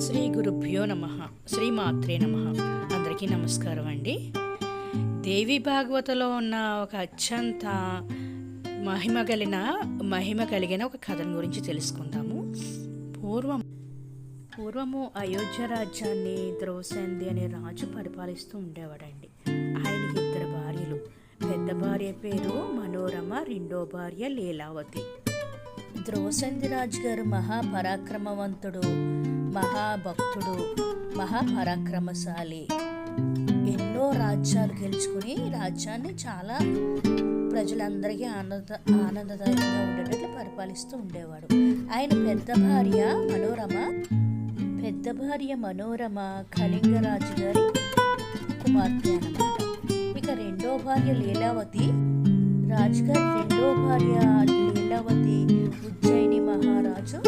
శ్రీ గురుభ్యో నమ శ్రీమాత్రే నమ. అందరికీ నమస్కారం అండి. దేవి భాగవతలో ఉన్న ఒక అత్యంత మహిమ కలిగిన మహిమ కలిగిన ఒక కథను గురించి తెలుసుకుందాము. పూర్వం పూర్వము అయోధ్య రాజ్యాన్ని ద్రౌసంది అనే రాజు పరిపాలిస్తూ ఉండేవాడండి. ఆయనకి ఇద్దరు భార్యలు. పెద్ద భార్య పేరు మనోరమ రెండో భార్య లీలావతి. ద్రౌసంది రాజు గారు మహాపరాక్రమవంతుడు మహాభక్తుడు మహాపరాక్రమశాలి. ఎన్నో రాజ్యాలు గెలుచుకుని రాజ్యాన్ని చాలా ప్రజలందరికీ ఆనంద ఆనందదాయకంగా ఉండేటట్లు పరిపాలిస్తూ ఉండేవాడు. ఆయన పెద్ద భార్య మనోరమ పెద్ద భార్య మనోరమ కళింగరాజు గారి కుమార్తె అనమాట ఇక రెండో భార్య లీలావతి రాజుగారి రెండో భార్య లీలావతి ఉజ్జయిని మహారాజు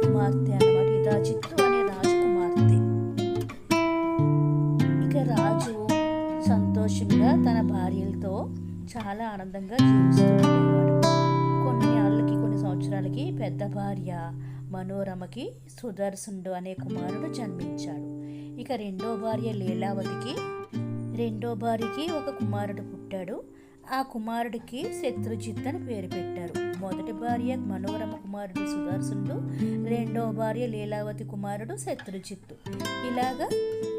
కుమార్తె అన్నమాట. ఇదాజిత్తు అనే రాజు కుమార్తె ఇక రాజు సంతోషంగా తన భార్యలతో చాలా ఆనందంగా జీవిస్తూ ఉండేవాడు. కొన్ని ఏళ్ళకి కొన్ని సంవత్సరాలకి పెద్ద భార్య మనోరమకి సుదర్శనుడు అనే కుమారుడు జన్మించాడు. ఇక రెండో భార్య లీలావతికి రెండో భార్యకి ఒక కుమారుడు పుట్టాడు. ఆ కుమారుడికి శత్రుజిత్ అని పేరు పెట్టారు. మొదటి భార్య మనోరమ కుమారుడు సుదర్శనుడు రెండో భార్య లీలావతి కుమారుడు శత్రుజిత్తు. ఇలాగా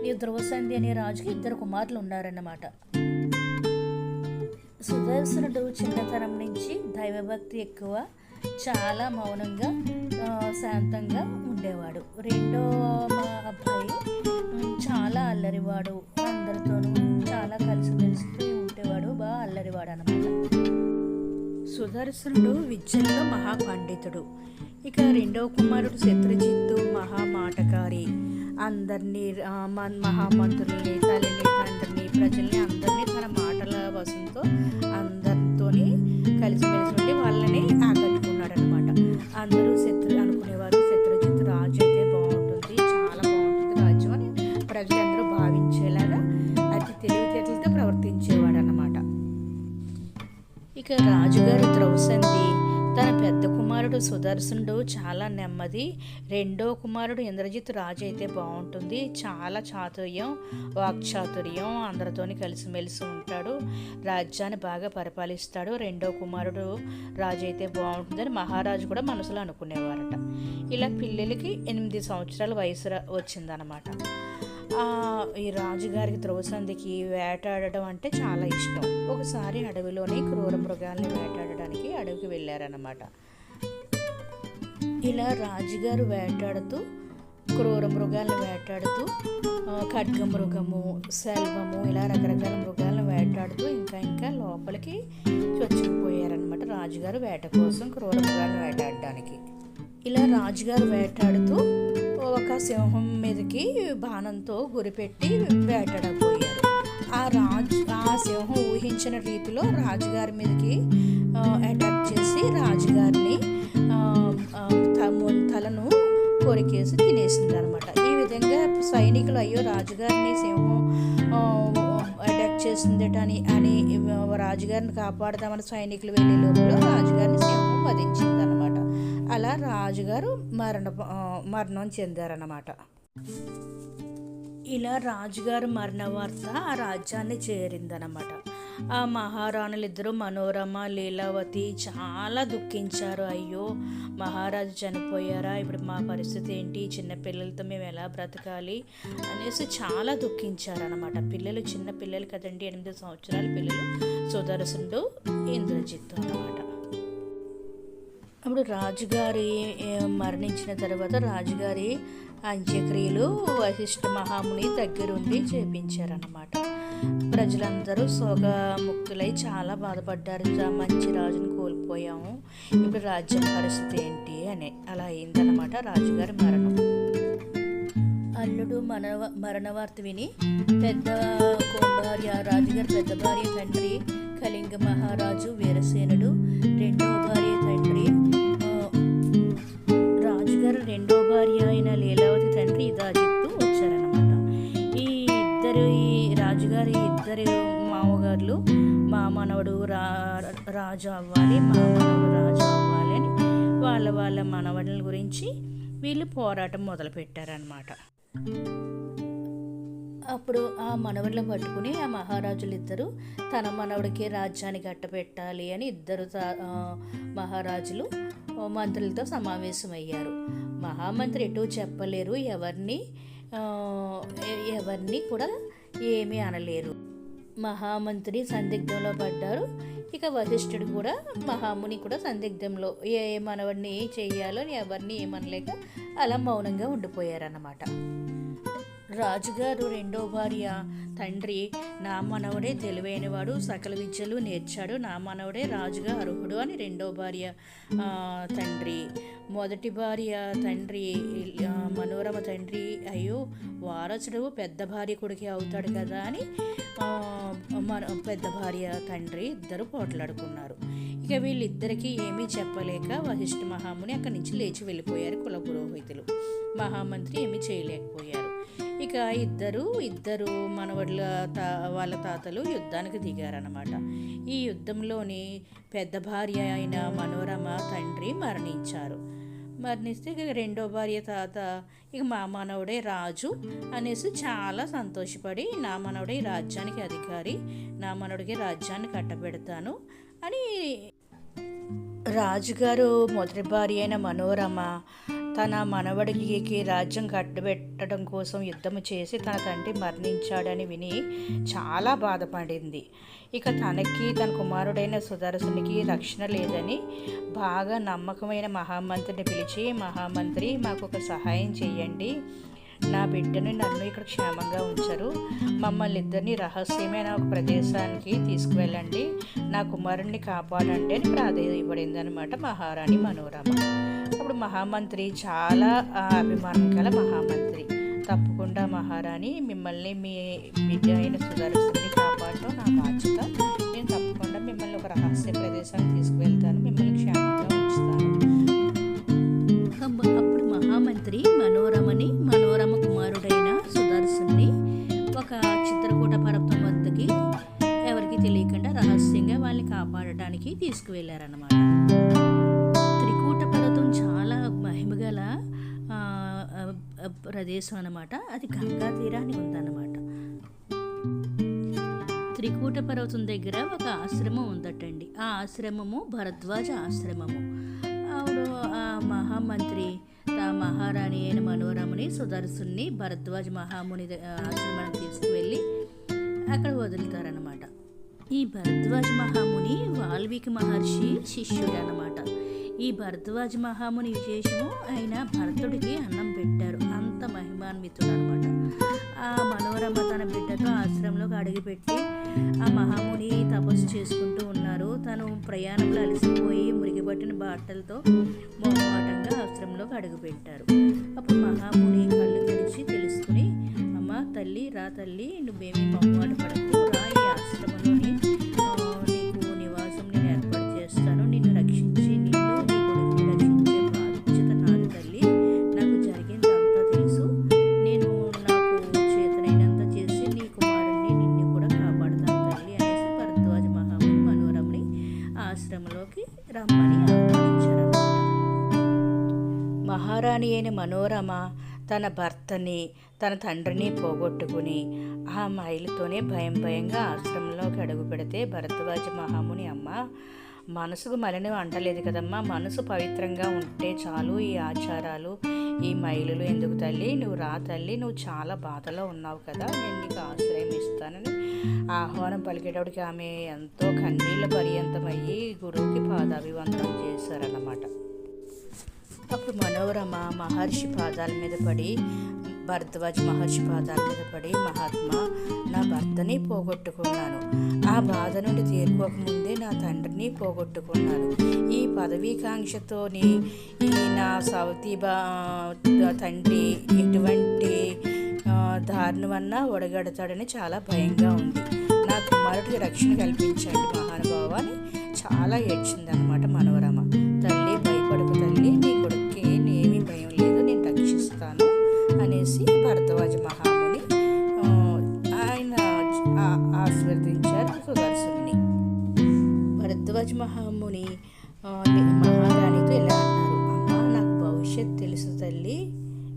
ఈ ధ్రువసంధి అనే రాజుకి ఇద్దరు కుమారులు ఉన్నారన్నమాట. సుదర్శనుడు చిన్నతనం నుంచి దైవభక్తి ఎక్కువ చాలా మౌనంగా శాంతంగా ఉండేవాడు. రెండో మా అబ్బాయి చాలా అల్లరివాడు. అందరితోనూ చాలా కలిసిమెలిసి ఉండేవాడు బాగా అల్లరివాడు అనమాట సుదర్శనుడు విద్యల్లో మహాపండితుడు. ఇక రెండవ కుమారుడు శత్రుజిత్తు మహామాటకారి. అందరినీ ఆ, మహామంత్రుల్ని తల్లిని తండ్రిని ప్రజల్ని అందరినీ తన మాటల వశంతో సుదర్శనుడు చాలా నెమ్మది. రెండో కుమారుడు ఇంద్రజిత్ రాజు అయితే బాగుంటుంది. చాలా చాతుర్యం వాక్చాతుర్యం అందరితోని కలిసిమెలిసి ఉంటాడు. రాజ్యాన్ని బాగా పరిపాలిస్తాడు. రెండో కుమారుడు రాజు అయితే బాగుంటుందని మహారాజు కూడా మనసులో అనుకునేవారట. ఇలా పిల్లలకి ఎనిమిది సంవత్సరాల వయసు వచ్చిందనమాట. ఈ రాజుగారికి ద్రౌసందికి వేటాడడం అంటే చాలా ఇష్టం. ఒకసారి అడవిలోని క్రూర మృగాల్ని వేటాడడానికి అడవికి వెళ్ళారనమాట. ఇలా రాజుగారు వేటాడుతూ క్రూర మృగాలను వేటాడుతూ ఖడ్గ మృగము సెల్వము ఇలా రకరకాల మృగాలను వేటాడుతూ ఇంకా ఇంకా లోపలికి చొచ్చుకుపోయారనమాట రాజుగారు వేట కోసం క్రూర మృగాలను వేటాడడానికి. ఇలా రాజుగారు వేటాడుతూ ఒక సింహం మీదకి బాణంతో గురిపెట్టి వేటాడబోయారు ఆ రాజు ఆ సింహం ఊహించిన రీతిలో రాజుగారి మీదకి అటాక్ చేసి రాజుగారిని తలను కొరికేసి తినేసింది అనమాట ఈ విధంగా సైనికులు అయ్యో రాజుగారిని సింహం అటాక్ చేసిందట అని అని రాజుగారిని కాపాడదామని సైనికులు వెళ్ళే లోపల రాజుగారిని సింహం వధించింది అనమాట అలా రాజుగారు మరణ మరణం చెందారన్నమాట. ఇలా రాజుగారు మరణ వార్త ఆ రాజ్యాన్ని చేరిందనమాట మహారాణులిద్దరూ మనోరమ లీలావతి చాలా దుఃఖించారు. అయ్యో మహారాజు చనిపోయారా? ఇప్పుడు మా పరిస్థితి ఏంటి? చిన్నపిల్లలతో మేము ఎలా బ్రతకాలి? అనేసి చాలా దుఃఖించారనమాట పిల్లలు చిన్న పిల్లలు కదండి ఎనిమిది సంవత్సరాల పిల్లలు సుదర్శనుడు ఇంద్రజిత్తు అనమాట అప్పుడు రాజుగారి మరణించిన తర్వాత రాజుగారి అంత్యక్రియలు వశిష్ఠ మహాముని దగ్గరుండి చేపించారనమాట ప్రజలందరూ శోకముక్తులై చాలా బాధపడ్డారు. మంచి రాజును కోల్పోయాము. ఇప్పుడు రాజ్యం పరిస్థితి ఏంటి అని అలా అయిందనమాట రాజుగారి మరణం. అల్లుడు మన మరణ వార్త విని పెద్ద భార్య రాజుగారి పెద్ద భార్య తండ్రి కళింగ మహారాజు వీరసేనుడు రెండవ భార్య తండ్రి రాజుగారు రెండో భార్య అయిన లీలావతి తండ్రి ఇదాజిత్తు రాజుగారి ఇద్దరు మామగారులు మా మనవడు రా రాజు అవ్వాలి మా మనవడు రాజు అవ్వాలి అని వాళ్ళ వాళ్ళ మనవడుల గురించి వీళ్ళు పోరాటం మొదలుపెట్టారనమాట అప్పుడు ఆ మనవడిని పట్టుకుని ఆ మహారాజులు ఇద్దరు తన మనవడికి రాజ్యాన్ని కట్టబెట్టాలి అని ఇద్దరు తా- మహారాజులు మంత్రులతో సమావేశమయ్యారు. మహామంత్రి ఎటు చెప్పలేరు. ఎవరిని ఎవరిని కూడా ఏమీ అనలేరు. మహామంత్రి సందిగ్ధంలో పడ్డారు. ఇక వశిష్ఠుడు కూడా మహాముని కూడా సందిగ్ధంలో. ఏ మనవడిని ఏం చేయాలో అని ఎవరిని ఏమనలేక అలా మౌనంగా ఉండిపోయారన్నమాట. రాజుగారు రెండో భార్య. తండ్రి నా మనవడే తెలివైనవాడు సకల విద్యలు నేర్చాడు. నా మనవడే రాజుగా అర్హుడు అని రెండో భార్య. తండ్రి. మొదటి భార్య తండ్రి మనోరమ తండ్రి అయ్యో వారసుడు పెద్ద భార్య కొడుకు అవుతాడు కదా అని మన పెద్ద భార్య తండ్రి ఇద్దరు పోట్లాడుకున్నారు. ఇక వీళ్ళిద్దరికీ ఏమీ చెప్పలేక వశిష్ఠ మహాముని అక్కడి నుంచి లేచి వెళ్ళిపోయారు కుల పురోహితులు. మహామంత్రి ఏమీ చేయలేకపోయారు. ఇక ఇద్దరు ఇద్దరు మనవడ్ల తా వాళ్ళ తాతలు యుద్ధానికి దిగారన్నమాట. ఈ యుద్ధంలోని పెద్ద భార్య అయిన మనోరమ తండ్రి మరణించారు. మరణిస్తే ఇక రెండో భార్య తాత ఇక మా మనవడే రాజు అనేసి చాలా సంతోషపడి నా మనవడే ఈ రాజ్యానికి అధికారి నా మనవడికి రాజ్యాన్ని కట్టబెడతాను అని రాజుగారు మొదటి భార్య అయిన మనోరమ తన మనవడికి రాజ్యం కట్టబెట్టడం కోసం యుద్ధం చేసి తన తండ్రి మరణించాడని విని చాలా బాధపడింది. ఇక తనకి తన కుమారుడైన సుదర్శునికి రక్షణ లేదని బాగా నమ్మకమైన మహామంత్రిని పిలిచి మహామంత్రి మాకు ఒక సహాయం చేయండి నా బిడ్డని నన్ను ఇక్కడ క్షేమంగా ఉంచరు. మమ్మల్ని ఇద్దరిని రహస్యమైన ఒక ప్రదేశానికి తీసుకువెళ్ళండి. నా కుమారుణ్ణి కాపాడండి అని ప్రాధేయపడింది అనమాట మహారాణి మనోరమ. మహామంత్రి చాలా అభిమానం గల మహామంత్రి. తప్పకుండా మహారాణి మిమ్మల్ని మీ బిడ్డ అయిన సుదర్శన్ని కాపాడటం నా బాధ్యత. నేను తప్పకుండా మిమ్మల్ని ఒక రహస్య ప్రదేశానికి తీసుకువెళ్తాను. మిమ్మల్ని క్షేమంగా ఉంచుతాను. అప్పుడు మహామంత్రి మనోరమని మనోరమ కుమారుడైన సుదర్శన్ని ఒక చిత్రకూట పర్వతం వద్దకి ఎవరికి తెలియకుండా రహస్యంగా వాళ్ళని కాపాడటానికి తీసుకువెళ్ళారన్నమాట. చాలా మహిమగల ప్రదేశం అనమాట అది గంగా తీరాన్ని ఉందన్నమాట. త్రికూట పర్వతం దగ్గర ఒక ఆశ్రమం ఉందటండి. ఆ ఆశ్రమము భరద్వాజ ఆశ్రమము. ఆవిడ ఆ మహామంత్రి ఆ మహారాణి అయిన మనోరమని సుదర్శుని భరద్వాజ మహాముని ఆశ్రమానికి తీసుకువెళ్ళి అక్కడ వదులుతారనమాట ఈ భరద్వాజ మహాముని వాల్మీకి మహర్షి శిష్యుడు అనమాట ఈ భరద్వాజ మహాముని విశేషము ఆయన భరతుడికి అన్నం పెట్టారు. అంత మహిమాన్వితుడు అనమాట ఆ మనోరమ తన బిడ్డతో ఆశ్రమంలోకి అడుగుపెట్టి ఆ మహాముని తపస్సు చేసుకుంటూ ఉన్నారు. తను ప్రయాణంలో అలసిపోయి మురిగిపట్టిన బాటలతో మొహమాటంగా ఆశ్రమంలోకి అడుగుపెట్టారు. అప్పుడు మహాముని కళ్ళు తెరిచి తెలుసుకుని అమ్మ తల్లి రా తల్లి నువ్వేమీ మొహమాట పడకు. మహారాణి అయిన మనోరమ తన భర్తని తన తండ్రిని పోగొట్టుకుని ఆ మైలుతోనే భయం భయంగా ఆశ్రమంలోకి అడుగు పెడితే భరద్వాజ మహాముని అమ్మ మనసుకు మలినం అంటలేదు కదమ్మా. మనసు పవిత్రంగా ఉంటే చాలు ఈ ఆచారాలు ఈ మైలులు ఎందుకు తల్లి? నువ్వు రా తల్లి నువ్వు చాలా బాధలో ఉన్నావు కదా. నేను నీకు ఆశ్రయం ఇస్తానని ఆహ్వానం పలికేటప్పటికి ఆమె ఎంతో కన్నీళ్ళ పర్యంతమయ్యి గురువుకి పాదాభివందనం చేశారన్నమాట. అప్పుడు మనోరమ మహర్షి పాదాల మీద పడి భరద్వాజ్ మహర్షి పాదాల మీద పడి మహాత్మా నా భర్తని పోగొట్టుకున్నాను. ఆ బాధ నుండి తేరుకోకముందే నా తండ్రిని పోగొట్టుకున్నాను. ఈ పదవీకాంక్షతోని ఈ నా సవతి బా తండ్రి ఎటువంటి ఆ, దారుణమన్నా ఒడగడతాడని చాలా భయంగా ఉంది. నా కుమారుడికి రక్షణ కల్పించండి మహానుభావాన్ని చాలా ఏడ్చింది అనమాట మనోరమ. భరద్వాజ మహారాణితో ఇలా అన్నారు. అమ్మా నాకు భవిష్యత్ తెలుసు తల్లి.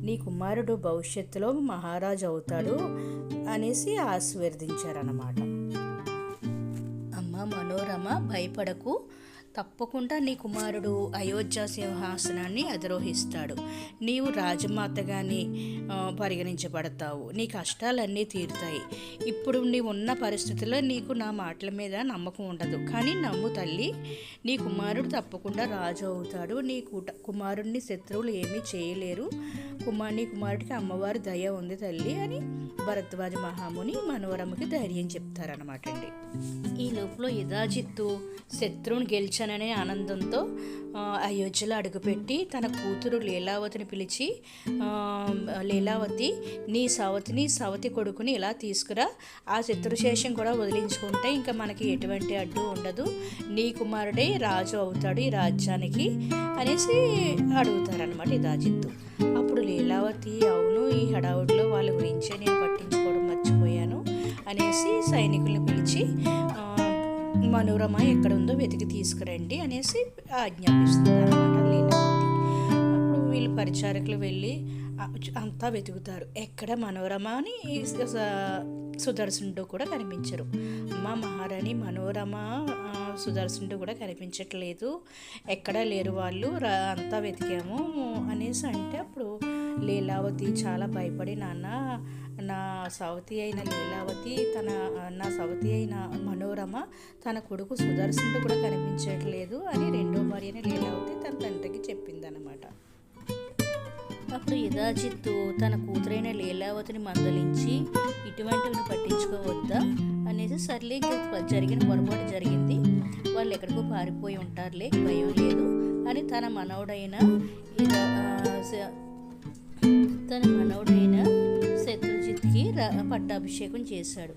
నీ కుమారుడు భవిష్యత్తులో మహారాజు అవుతాడు అనేసి ఆశీర్వదించారన్నమాట. అమ్మ మనోరమ భయపడకు. తప్పకుండా నీ కుమారుడు అయోధ్య సింహాసనాన్ని అధిరోహిస్తాడు. నీవు రాజమాతగాని పరిగణించబడతావు. నీ కష్టాలన్నీ తీరుతాయి. ఇప్పుడు నీవు ఉన్న పరిస్థితుల్లో నీకు నా మాటల మీద నమ్మకం ఉండదు. కానీ నమ్ము తల్లి నీ కుమారుడు తప్పకుండా రాజు అవుతాడు. నీ కుట కుమారుడిని శత్రువులు ఏమీ చేయలేరు. కుమార్ నీ కుమారుడికి అమ్మవారి దయ ఉంది తల్లి అని భరద్వాజ మహాముని మనోరమకి ధైర్యం చెప్తారనమాట అండి. ఈ లోపల యథాజిత్తు శత్రువుని గెలిచి వచ్చాననే ఆనందంతో అయోధ్యలో అడుగుపెట్టి తన కూతురు లీలావతిని పిలిచి లీలావతి నీ సవతిని సవతి కొడుకుని ఇలా తీసుకురా. ఆ శత్రుశేషం కూడా వదిలించుకుంటే ఇంకా మనకి ఎటువంటి అడ్డు ఉండదు. నీ కుమారుడే రాజు అవుతాడు ఈ రాజ్యానికి అనేసి అడుగుతారనమాట దాజిత్తు అప్పుడు లీలావతి అవును ఈ హడావుడిలో వాళ్ళ గురించే నేను పట్టించుకోవడం మర్చిపోయాను అనేసి సైనికులు పిలిచి మనోరమ ఎక్కడ ఉందో వెతికి తీసుకురండి అనేసి ఆజ్ఞాపిస్తుంది అనమాట లీలావతి. అప్పుడు వీళ్ళు పరిచారకులు వెళ్ళి అంతా వెతుకుతారు. ఎక్కడ మనోరమ అని స- సుదర్శనుడు కూడా కనిపించరు. అమ్మ మహారాణి మనోరమ సుదర్శనుడు కూడా కనిపించట్లేదు. ఎక్కడ లేరు వాళ్ళు? అంతా వెతికాము అనేసి అంటే అప్పుడు లీలావతి చాలా భయపడి నాన్న నా సవతి అయిన లీలావతి తన నా సవతి అయిన మనోరమ తన కొడుకు సుదర్శనుడు కూడా కనిపించట్లేదు అని రెండో భార్య లీలావతి తన తండ్రికి చెప్పిందనమాట అప్పుడు యథాజిత్తు తన కూతురైన లీలావతిని మందలించి ఇటువంటివి పట్టించుకోవద్దా అనేసి సర్లే జరిగిన పొరపాటు జరిగింది. వాళ్ళు ఎక్కడికో పారిపోయి ఉంటారులే భయం లేదు అని తన మనవడైన తన మనవడైన శత్రుజిత్కి రా- పట్టాభిషేకం చేశాడు.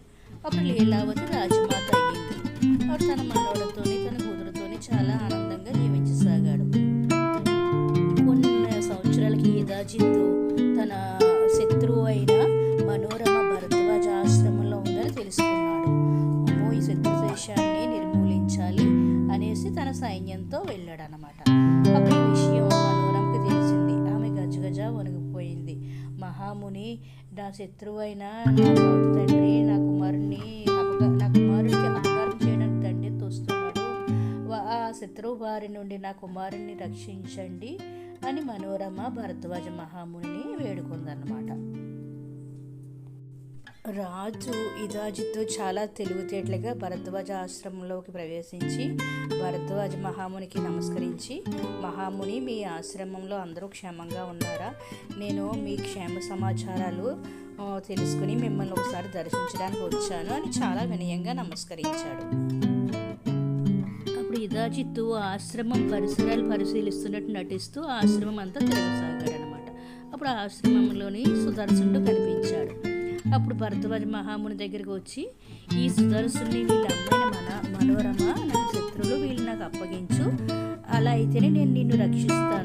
అప్పుడు లీలావతి రాజమాత అయ్యింది. అప్పుడు తన మనవడతోని తన కూతురుతోనే చాలా ఆనందంగా జీవించసాగాడు. సంవత్సరాలకి యథాజిత్తు తన శత్రువు అయిన మనోరమ భరద్వాజ ఆశ్రమంలో ఉందని తెలుసుకున్నాడు. అమ్మో ఈ శత్రు దేశాన్ని నిర్మూలించాలి అనేసి తన సైన్యంతో వెళ్ళాడనమాట అప్పుడు ఈ విషయం మనోరమకి తెలిసింది. ఆమె గజగజ వణిగిపోయింది మహాముని నా శత్రువు అయిన నా తండ్రి నా కుమారుని నా కుమారుడికి అపకారం చేయడానికి తండ్రి తోస్తున్నాడు ఆ శత్రువు వారి నుండి నా కుమారుని రక్షించండి. అని మనోరమ భరద్వాజ మహాముని వేడుకుందన్నమాట. రాజు ఇదాజితో చాలా తెలివితేటలుగా భరద్వాజ ఆశ్రమంలోకి ప్రవేశించి భరద్వాజ మహామునికి నమస్కరించి మహాముని మీ ఆశ్రమంలో అందరూ క్షేమంగా ఉన్నారా? నేను మీ క్షేమ సమాచారాలు తెలుసుకుని మిమ్మల్ని ఒకసారి దర్శించడానికి వచ్చాను అని చాలా వినయంగా నమస్కరించాడు. ఇదా చిత్తు ఆశ్రమం పరిసరాలు పరిశీలిస్తున్నట్టు నటిస్తూ ఆశ్రమం అంతా తిరగసాగాడు అనమాట అప్పుడు ఆ ఆశ్రమంలోని సుదర్శనుడు కనిపించాడు. అప్పుడు భరద్వాజ మహాముని దగ్గరికి వచ్చి ఈ సుదర్శుని వీళ్ళ అమ్మాయిన మన మనోరమ నాకు శత్రువులు వీళ్ళు నాకు అప్పగించు. అలా అయితేనే నేను నిన్ను రక్షిస్తాను.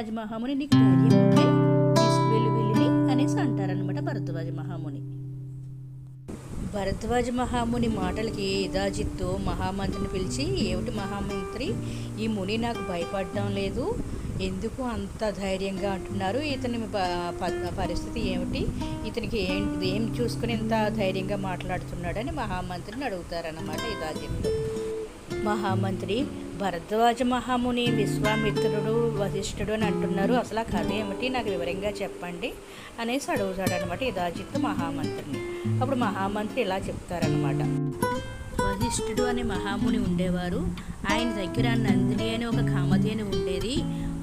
భరద్వాజ మహాముని నీకు ధైర్యం ఉంటే తీసుకువెళ్ళి వెళ్ళిని అనేసి అంటారనమాట భరద్వాజ మహాముని భరద్వాజ మహాముని మాటలకి ఇదాజిత్తు మహామంత్రిని పిలిచి ఏమిటి మహామంత్రి? ఈ ముని నాకు భయపడడం లేదు. ఎందుకు అంత ధైర్యంగా అంటున్నారు? ఇతని ప- ప- పరిస్థితి ఏమిటి? ఇతనికి ఏం ఏం చూసుకుని ఇంత ధైర్యంగా మాట్లాడుతున్నాడని మహామంత్రిని అడుగుతారన్నమాట ఇదాజిత్తు మహామంత్రి భరద్వాజ మహాముని విశ్వామిత్రుడు వశిష్ఠుడు అని అంటున్నారు. అసలు ఆ కథ ఏమిటి? నాకు వివరంగా చెప్పండి అనేసి అడుగుతాడు అనమాట ఇదాజిత్తు మహామంత్రిని. అప్పుడు మహామంత్రి ఇలా చెప్తారనమాట వశిష్ఠుడు అనే మహాముని ఉండేవారు. ఆయన దగ్గర నందిని అనే ఒక కామధేను ఉండేది.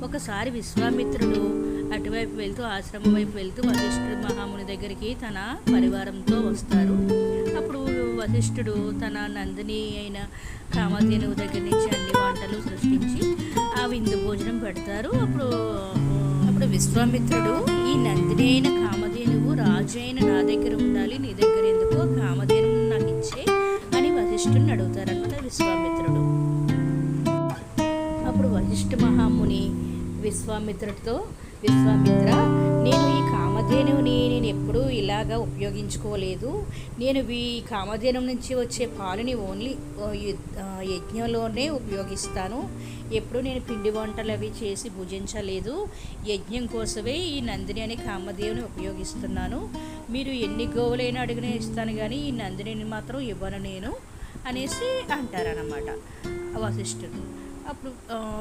ఒకసారి విశ్వామిత్రుడు అటువైపు వెళ్తూ ఆశ్రమం వైపు వెళ్తూ వశిష్ఠుడు మహాముని దగ్గరికి తన పరివారంతో వస్తారు. అప్పుడు వశిష్ఠుడు తన నందిని అయిన కామధేనువు దగ్గర నుంచి అన్ని వంటలు సృష్టించి ఆ విందు భోజనం పెడతారు. అప్పుడు అప్పుడు విశ్వామిత్రుడు ఈ నందిని అయిన కామధేనువు రాజు అయిన నా దగ్గర ఉండాలి నీ దగ్గర ఎందుకు కామధేనువు నాకు ఇచ్చే? అని వశిష్ఠుని అడుగుతారన్నమాట విశ్వామిత్రుడు. అప్పుడు వశిష్ఠ మహాముని విశ్వామిత్రుడితో విశ్వామిత్ర నేను ఈ నేను ఎప్పుడూ ఇలాగా ఉపయోగించుకోలేదు. నేను ఈ కామధేనం నుంచి వచ్చే పాలని ఓన్లీ యజ్ఞంలోనే ఉపయోగిస్తాను. ఎప్పుడు నేను పిండి వంటలు అవి చేసి భుజించలేదు. యజ్ఞం కోసమే ఈ నందిని అనే కామధేవుని ఉపయోగిస్తున్నాను. మీరు ఎన్ని గోవులైనా అడిగినా ఇస్తాను కానీ ఈ నందినిని మాత్రం ఇవ్వను నేను అనేసి అంటారనమాట వశిష్ఠుడు. అప్పుడు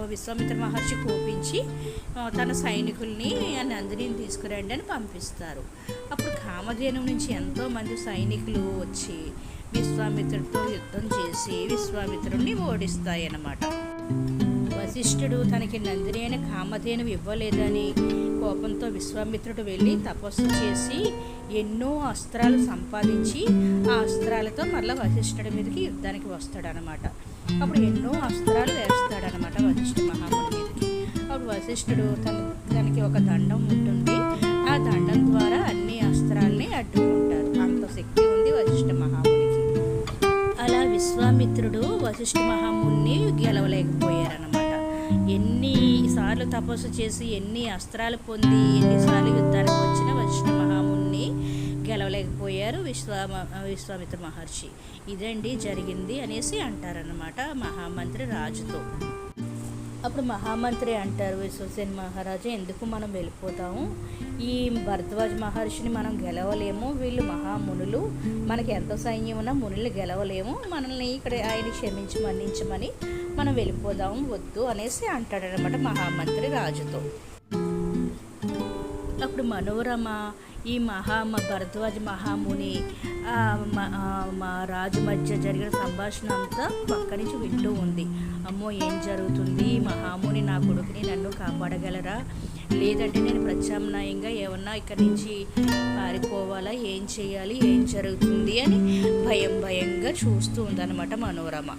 విశ్వామిత్ర మహర్షి కోపించి తన సైనికుల్ని ఆ తీసుకురండి అని పంపిస్తారు. అప్పుడు కామధేను నుంచి ఎంతోమంది సైనికులు వచ్చి విశ్వామిత్రుడితో యుద్ధం చేసి విశ్వామిత్రుడిని ఓడిస్తాయన్నమాట. వశిష్ఠుడు తనకి నందిని అయిన కామధేను ఇవ్వలేదని కోపంతో విశ్వామిత్రుడు వెళ్ళి తపస్సు చేసి ఎన్నో అస్త్రాలు సంపాదించి ఆ అస్త్రాలతో మళ్ళీ వశిష్ఠుడి మీదకి యుద్ధానికి వస్తాడనమాట అప్పుడు ఎన్నో అస్త్రాలు వేస్తాడనమాట వశిష్ఠ మహాముని మీదకి అప్పుడు వశిష్ఠుడు తన దానికి ఒక దండం ఉంటుంది. ఆ దండం ద్వారా అన్ని అస్త్రాల్ని అడ్డుకుంటారు. అంత శక్తి ఉంది వశిష్ఠ మహామునికి. అలా విశ్వామిత్రుడు వశిష్ఠ మహాముని గెలవలేకపోయారన్నమాట. ఎన్నిసార్లు తపస్సు చేసి ఎన్ని అస్త్రాలు పొంది ఎన్నిసార్లు యుద్ధానికి వచ్చిన వశిష్ఠ మహాముని గెలవలేకపోయారు విశ్వా విశ్వామిత్ర మహర్షి. ఇదండి జరిగింది అనేసి అంటారన్నమాట మహామంత్రి రాజుతో. అప్పుడు మహామంత్రి అంటారు విశ్వసేన్ మహారాజా ఎందుకు మనం వెళ్ళిపోతాము? ఈ భరద్వాజ్ మహర్షిని మనం గెలవలేము. వీళ్ళు మహామునులు. మనకి ఎంత సైన్యం ఉన్నా మునుల్ని గెలవలేము. మనల్ని ఇక్కడ ఆయన క్షమించి మన్నించమని మనం వెళ్ళిపోదాము వద్దు అనేసి అంటాడనమాట మహామంత్రి రాజుతో. అప్పుడు మనోరమ ఈ మహా భరద్వాజ మహాముని మా రాజు మధ్య జరిగిన సంభాషణ అంతా పక్క నుంచి వింటూ ఉంది. అమ్మో ఏం జరుగుతుంది? ఈ మహాముని నా కొడుకుని నన్ను కాపాడగలరా? లేదంటే నేను ప్రత్యామ్నాయంగా ఏమన్నా ఇక్కడి నుంచి పారిపోవాలా? ఏం చేయాలి? ఏం జరుగుతుంది? అని భయం భయంగా చూస్తూ ఉందన్నమాట మనోరమ.